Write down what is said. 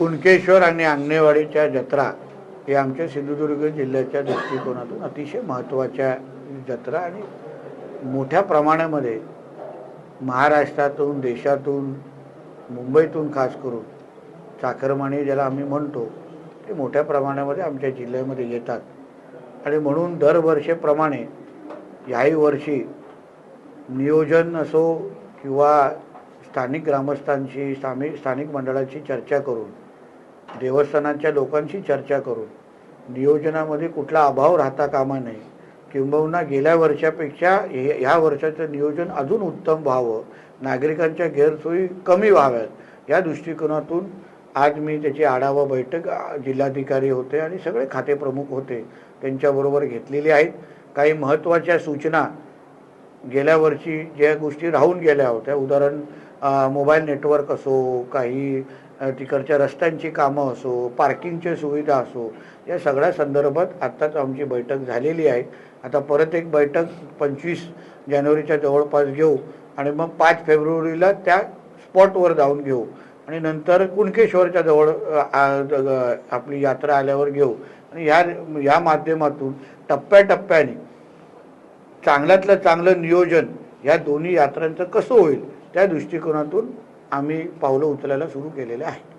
कुणकेश्वर आणि आंगणेवाडीच्या जत्रा हे आमच्या सिंधुदुर्ग जिल्ह्याच्या दृष्टिकोनातून अतिशय महत्त्वाच्या जत्रा आणि मोठ्या प्रमाणामध्ये महाराष्ट्रातून देशातून मुंबईतून खास करून चाकरमानी ज्याला आम्ही म्हणतो ते मोठ्या प्रमाणामध्ये आमच्या जिल्ह्यामध्ये येतात. आणि म्हणून दरवर्षीप्रमाणे याही वर्षी नियोजन असो किंवा स्थानिक ग्रामस्थांशी स्थानिक स्थानिक मंडळाची चर्चा करून देवस्थानाच्या लोकांशी चर्चा करून नियोजनामध्ये कुठला अभाव राहता कामा नये. किंबहुना गेल्या वर्षापेक्षा हे ह्या वर्षाचं नियोजन अजून उत्तम व्हावं. नागरिकांच्या गैरसोयी कमी व्हाव्यात. या दृष्टिकोनातून आज मी त्याची आढावा बैठक जिल्हाधिकारी होते आणि सगळे खातेप्रमुख होते. त्यांच्याबरोबर घेतलेली आहेत. काही महत्त्वाच्या सूचना गेल्या वर्षी ज्या गोष्टी राहून गेल्या होत्या उदाहरण मोबाईल नेटवर्क असो काही तिकडच्या रस्त्यांची कामं असो पार्किंगच्या सुविधा असो या सगळ्या संदर्भात आत्ताच आमची बैठक झालेली आहे. आता परत एक बैठक पंचवीस जानेवारीच्या जवळपास घेऊ आणि मग पाच फेब्रुवारीला त्या स्पॉटवर जाऊन घेऊ आणि नंतर कुणकेश्वरच्या जवळ आपली यात्रा आल्यावर घेऊ. आणि ह्या या माध्यमातून टप्प्याटप्प्याने चांगल्यातलं चांगलं नियोजन या दोन्ही यात्रांचं कसं होईल त्या दृष्टिकोनातून आम्ही पावलं उचलायला सुरू केलेलं आहे.